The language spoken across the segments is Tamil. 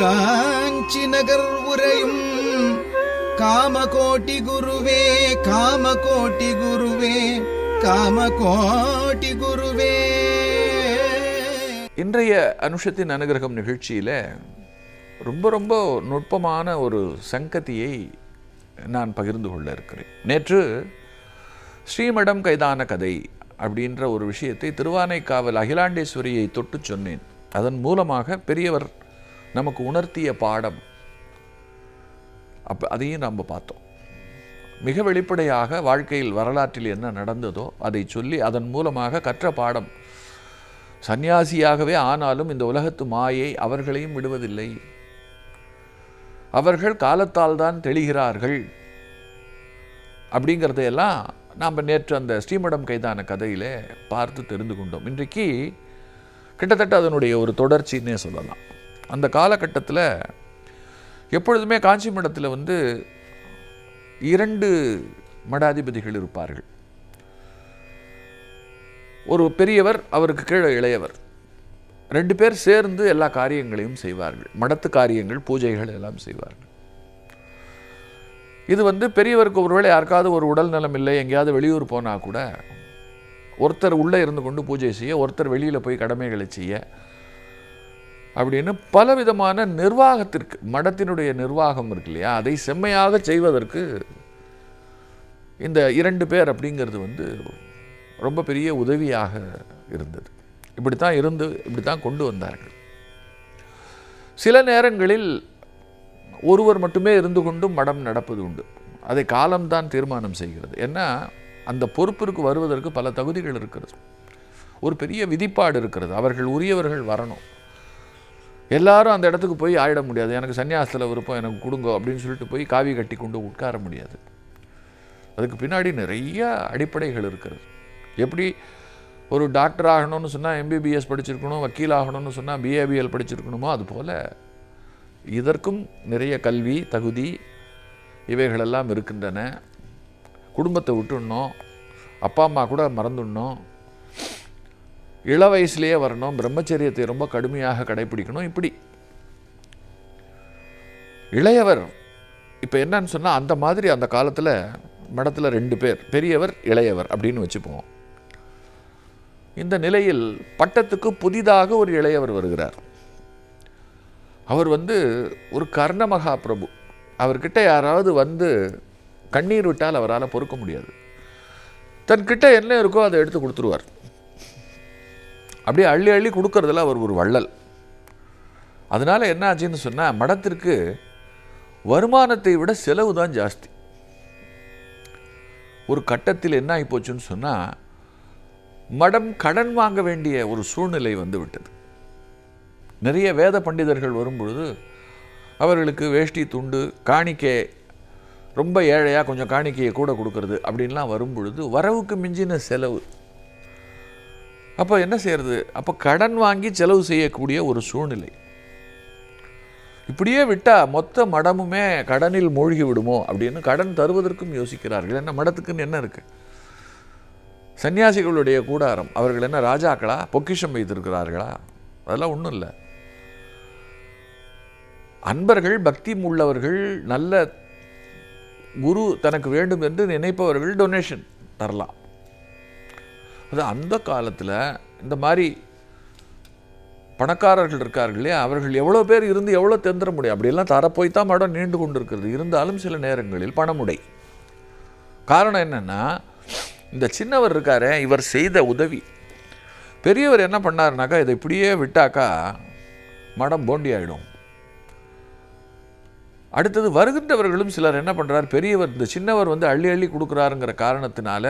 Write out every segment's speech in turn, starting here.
காஞ்சி நகர் உரையும் காமகோட்டி குருவே காமகோட்டி குருவே காமகோட்டி குருவே. இன்றைய அனுஷத்தின் அனுகிரகம் நிகழ்ச்சியில் ரொம்ப ரொம்ப நுட்பமான ஒரு சங்கதியை நான் பகிர்ந்து கொள்ள இருக்கிறேன். நேற்று ஸ்ரீமடம் கைதான கதை அப்படின்ற ஒரு விஷயத்தை திருவானைக்காவல் அகிலாண்டேஸ்வரியை தொட்டு சொன்னேன். அதன் மூலமாக பெரியவர் நமக்கு உணர்த்திய பாடம். அப்போ அதையும் நம்ம பார்த்தோம். மிக வெளிப்படையாக வாழ்க்கையில் வரலாற்றில் என்ன நடந்ததோ அதை சொல்லி அதன் மூலமாக கற்ற பாடம். சந்நியாசியாகவே ஆனாலும் இந்த உலகத்து மாயை அவர்களையும் விடுவதில்லை. அவர்கள் காலத்தால் தான் தெளிகிறார்கள். அப்படிங்கிறதையெல்லாம் நாம் நேற்று அந்த ஸ்ரீமடம் கைதான கதையிலே பார்த்து தெரிந்து கொண்டோம். இன்றைக்கு கிட்டத்தட்ட அதனுடைய ஒரு தொடர்ச்சின்னே சொல்லலாம். அந்த காலகட்டத்தில் எப்பொழுதுமே காஞ்சி மடத்தில் வந்து இரண்டு மடாதிபதிகள் இருப்பார்கள். ஒரு பெரியவர் அவருக்கு கீழே இளையவர். ரெண்டு பேர் சேர்ந்து எல்லா காரியங்களையும் செய்வார்கள். மடத்து காரியங்கள் பூஜைகள் எல்லாம் செய்வார்கள். இது வந்து பெரியவருக்கு ஒருவேளை யாருக்காவது ஒரு உடல் நலம் இல்லை எங்கேயாவது வெளியூர் போனால் கூட ஒருத்தர் உள்ளே இருந்து கொண்டு பூஜை செய்ய ஒருத்தர் வெளியில் போய் கடமைகளை செய்ய அப்படின்னு பலவிதமான நிர்வாகத்திற்கு மடத்தினுடைய நிர்வாகம் இருக்கு இல்லையா? அதை செம்மையாக செய்வதற்கு இந்த இரண்டு பேர் அப்படிங்கிறது வந்து ரொம்ப பெரிய உதவியாக இருந்தது. இப்படித்தான் இருந்து இப்படித்தான் கொண்டு வந்தார்கள். சில நேரங்களில் ஒருவர் மட்டுமே இருந்து கொண்டும் மடம் நடப்பது உண்டு. அதை காலம்தான் தீர்மானம் செய்கிறது. ஏன்னா அந்த பொறுப்பிற்கு வருவதற்கு பல தகுதிகள் இருக்கிறது. ஒரு பெரிய விதிப்பாடு இருக்கிறது. அவர்கள் உரியவர்கள் வரணும். எல்லாரும் அந்த இடத்துக்கு போய் ஆயிட முடியாது. எனக்கு சன்னியாசத்தில் விருப்பம் எனக்கு கொடுங்க அப்படின்னு சொல்லிட்டு போய் காவி கட்டி கொண்டு உட்கார முடியாது. அதுக்கு பின்னாடி நிறைய அடிப்படைகள் இருக்கிறது. எப்படி ஒரு டாக்டர் ஆகணும்னு சொன்னால் எம்பிபிஎஸ் படிச்சிருக்கணும் வக்கீல் ஆகணும்னு சொன்னால் பிஏபிஎல் படிச்சிருக்கணுமோ அதுபோல் இதற்கும் நிறைய கல்வி தகுதி இவைகளெல்லாம் இருக்கின்றன. குடும்பத்தை விட்டுடணும். அப்பா அம்மா கூட மறந்துடணும். இள வயசுலேயே வரணும் பிரம்மச்சரியத்தை ரொம்ப கடுமையாக கடைபிடிக்கணும் இப்படி. இளையவர் இப்போ என்னன்னு சொன்னால் அந்த மாதிரி அந்த காலத்தில் மடத்தில் ரெண்டு பேர் பெரியவர் இளையவர் அப்படின்னு வச்சுப்போம். இந்த நிலையில் பட்டத்துக்கு புதிதாக ஒரு இளையவர் வருகிறார். அவர் வந்து ஒரு கர்ண மகா பிரபு அவர்கிட்ட யாராவது வந்து கண்ணீர் விட்டால் அவரால் பொறுக்க முடியாது. தன்கிட்ட என்ன இருக்கோ அதை எடுத்து கொடுத்துருவார். அப்படியே அள்ளி அள்ளி கொடுக்கறதுல அவர் ஒரு வள்ளல். அதனால் என்ன ஆச்சுன்னு சொன்னால் மடத்திற்கு வருமானத்தை விட செலவு தான் ஜாஸ்தி. ஒரு கட்டத்தில் என்ன ஆகிப்போச்சுன்னு சொன்னால் மடம் கடன் வாங்க வேண்டிய ஒரு சூழ்நிலை வந்து விட்டது. நிறைய வேத பண்டிதர்கள் வரும்பொழுது அவர்களுக்கு வேஷ்டி துண்டு காணிக்கை ரொம்ப ஏழையாக கொஞ்சம் காணிக்கையை கூட கொடுக்கறது அப்படின்லாம் வரும்பொழுது வரவுக்கு மிஞ்சின செலவு அப்போ என்ன செய்கிறது அப்போ கடன் வாங்கி செலவு செய்யக்கூடிய ஒரு சூழ்நிலை. இப்படியே விட்டால் மொத்த மடமுமே கடனில் மூழ்கி விடுமோ அப்படின்னு கடன் தருவதற்கும் யோசிக்கிறார்கள். என்ன மடத்துக்குன்னு என்ன இருக்கு? சன்னியாசிகளுடைய கூடாரம் அவர்கள் என்ன ராஜாக்களா? பொக்கிஷம் வைத்திருக்கிறார்களா? அதெல்லாம் ஒன்றும் இல்லை. அன்பர்கள் பக்தி உள்ளவர்கள் நல்ல குரு தனக்கு வேண்டும் என்று நினைப்பவர்கள் டொனேஷன் தரலாம். அது அந்த காலத்தில் இந்த மாதிரி பணக்காரர்கள் இருக்கார்கள் இல்லையா? அவர்கள் எவ்வளோ பேர் இருந்து எவ்வளோ தெந்திர முடியும் அப்படியெல்லாம் தரப்போய் தான் மடம் நீண்டு கொண்டு இருக்கிறது இருந்தாலும் சில நேரங்களில் பணமுடை. காரணம் என்னென்னா இந்த சின்னவர் இருக்காரே இவர் செய்த உதவி. பெரியவர் என்ன பண்ணாருனாக்கா இதை இப்படியே விட்டாக்கா மடம் போண்டி ஆகிடும் அடுத்தது வருகின்றவர்களும் சிலர் என்ன பண்ணுறார் பெரியவர் இந்த சின்னவர் வந்து அள்ளி அள்ளி கொடுக்குறாருங்கிற காரணத்தினால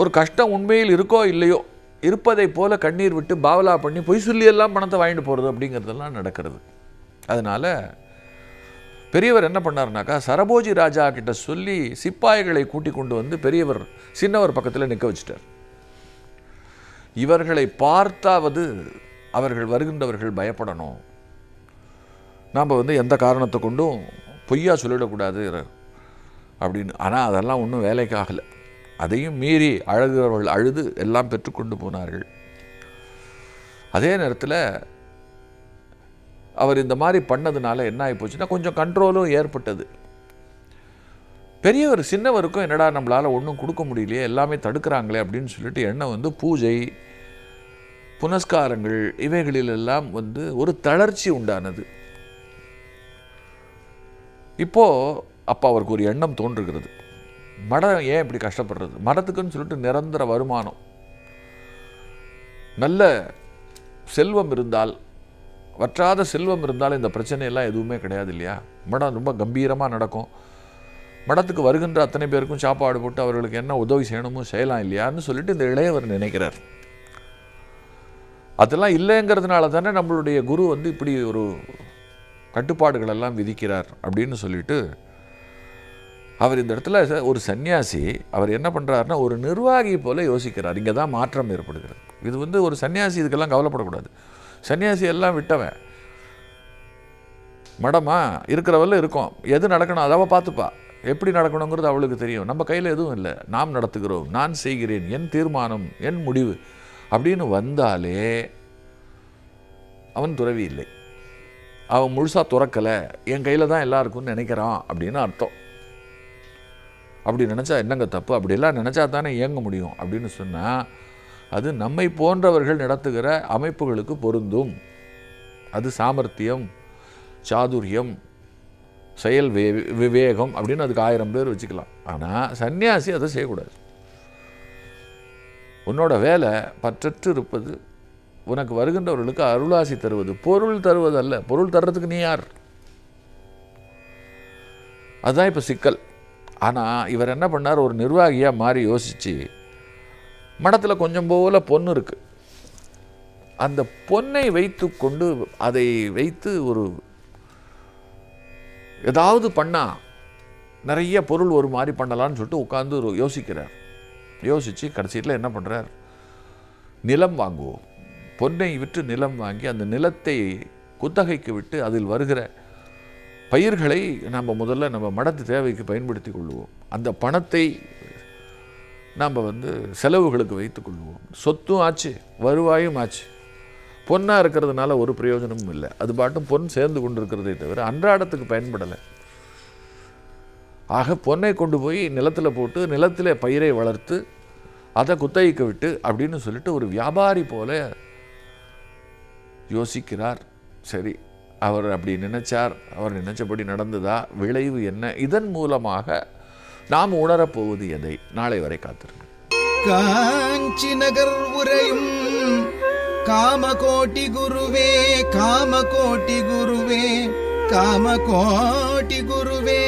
ஒரு கஷ்டம் உண்மையில் இருக்கோ இல்லையோ இருப்பதை போல கண்ணீர் விட்டு பாவலா பண்ணி பொய் சொல்லியெல்லாம் பணத்தை வாங்கிட்டு போகிறது அப்படிங்கிறதெல்லாம் நடக்கிறது. அதனால் பெரியவர் என்ன பண்ணாருனாக்கா சரபோஜி ராஜா கிட்ட சொல்லி சிப்பாய்களை கூட்டி கொண்டு வந்து பெரியவர் சின்னவர் பக்கத்தில் நிற்க வச்சிட்டார். இவர்களை பார்த்தாவது அவர்கள் வருகின்றவர்கள் பயப்படணும். நாம் வந்து எந்த காரணத்தை கொண்டும் பொய்யா சொல்லிடக்கூடாது அப்படின்னு. ஆனால் அதெல்லாம் ஒன்றும் வேலைக்கு ஆகலை. அதையும் மீறி அழகுறவர்கள் அழுது எல்லாம் பெற்றுக்கொண்டு போனார்கள். அதே நேரத்தில் அவர் இந்த மாதிரி பண்ணதுனால என்ன ஆகி போச்சுன்னா கொஞ்சம் கண்ட்ரோலும் ஏற்பட்டது. பெரியவர் சின்னவருக்கும் என்னடா நம்மளால் ஒன்றும் கொடுக்க முடியலையே எல்லாமே தடுக்கிறாங்களே அப்படின்னு சொல்லிட்டு எண்ணம் வந்து பூஜை புனஸ்காரங்கள் இவைகளிலெல்லாம் வந்து ஒரு தளர்ச்சி உண்டானது. இப்போது அப்போ அவருக்கு ஒரு எண்ணம் தோன்றுகிறது. மடம் ஏன் இப்படி கஷ்டப்படுறது? மடத்துக்குன்னு சொல்லிட்டு நிரந்தர வருமானம். நல்ல செல்வம் இருந்தால் வற்றாத செல்வம் இருந்தால் இந்த பிரச்சனையெல்லாம் எதுவுமே கிடையாது இல்லையா? மடம் ரொம்ப கம்பீரமாக நடக்கும். மடத்துக்கு வருகின்ற அத்தனை பேருக்கும் சாப்பாடு போட்டு அவர்களுக்கு என்ன உதவி செய்யணுமோ செய்யலாம் இல்லையான்னு சொல்லிட்டு இந்த இளையவர் நினைக்கிறார். அதெல்லாம் இல்லைங்கிறதுனால தானே நம்மளுடைய குரு வந்து இப்படி ஒரு கட்டுப்பாடுகள் எல்லாம் விதிக்கிறார் அப்படின்னு சொல்லிட்டு அவர் இந்த இடத்துல ஒரு சன்னியாசி அவர் என்ன பண்ணுறாருன்னா ஒரு நிர்வாகி போல யோசிக்கிறார். இங்கே தான் மாற்றம் ஏற்படுகிறது. இது வந்து ஒரு சன்னியாசி இதுக்கெல்லாம் கவலைப்படக்கூடாது. சன்னியாசி எல்லாம் விட்டவன். மடமா இருக்கிறவல்ல இருக்கும். எது நடக்கணும் அதை பார்த்துப்பா. எப்படி நடக்கணுங்கிறது அவளுக்கு தெரியும். நம்ம கையில் எதுவும் இல்லை. நாம் நடத்துகிறோம். நான் செய்கிறேன். என் தீர்மானம் என் முடிவு அப்படின்னு வந்தாலே அவன் துறவி இல்லை அவன் முழுசாக துறக்கலை. என் கையில் தான் எல்லாருக்கும்னு நினைக்கிறான் அப்படின்னு அர்த்தம். அப்படி நினச்சா என்னங்க தப்பு? அப்படிலாம் நினச்சா தானே இயங்க முடியும். அப்படின்னு சொன்னால் அது நம்மை போன்றவர்கள் நடத்துகிற அமைப்புகளுக்கு பொருந்தும். அது சாமர்த்தியம் சாதுரியம் செயல் வே விவேகம் அப்படின்னு அதுக்கு ஆயிரம் பேர் வச்சுக்கலாம். ஆனால் சன்னியாசி அதை செய்யக்கூடாது. உன்னோட வேலை பற்றற்று இருப்பது உனக்கு வருகின்றவர்களுக்கு அருளாசி தருவது. பொருள் தருவது அல்ல பொருள் தர்றதுக்கு நீ யார்? அதுதான் இப்போ சிக்கல். ஆனால் இவர் என்ன பண்ணார்? ஒரு நிர்வாகியாக மாறி யோசித்து மடத்தில் கொஞ்சம் போல பொண்ணு இருக்குது அந்த பொன்னை வைத்து கொண்டு அதை வைத்து ஒரு ஏதாவது பண்ணால் நிறைய பொருள் ஒரு மாதிரி பண்ணலான்னு சொல்லிட்டு உட்காந்து ஒரு யோசிக்கிறார். யோசித்து கடைசியில் என்ன பண்ணுறார் நிலம் வாங்குவோம். பொன்னை விற்று நிலம் வாங்கி அந்த நிலத்தை குத்தகைக்கு விட்டு அதில் வருகிற பயிர்களை நம்ம முதல்ல நம்ம மடத்து தேவைக்கு பயன்படுத்தி கொள்வோம் அந்த பணத்தை நாம் வந்து செலவுகளுக்கு வைத்து கொள்வோம் சொத்தும் ஆச்சு வருவாயும் ஆச்சு. பொன்னாக இருக்கிறதுனால ஒரு பிரயோஜனமும் இல்லை. அது பாட்டும் பொன் சேர்ந்து கொண்டு இருக்கிறதே தவிர அன்றாடத்துக்கு பயன்படலை. ஆக பொன்னை கொண்டு போய் நிலத்தில் போட்டு நிலத்தில் பயிரை வளர்த்து அதை குத்தகைக்கு விட்டு அப்படின்னு சொல்லிட்டு ஒரு வியாபாரி போல யோசிக்கிறார். சரி அவர் அப்படி நினைச்சார் அவர் நினைச்சபடி நடந்ததா விளைவு என்ன? இதன் மூலமாக நாம் உணரப்போவது எதை? நாளை வரை காத்திருங்க காஞ்சி நகர் உரையும் காமகோட்டி குருவே காமகோட்டி குருவே காமகோட்டி குருவே.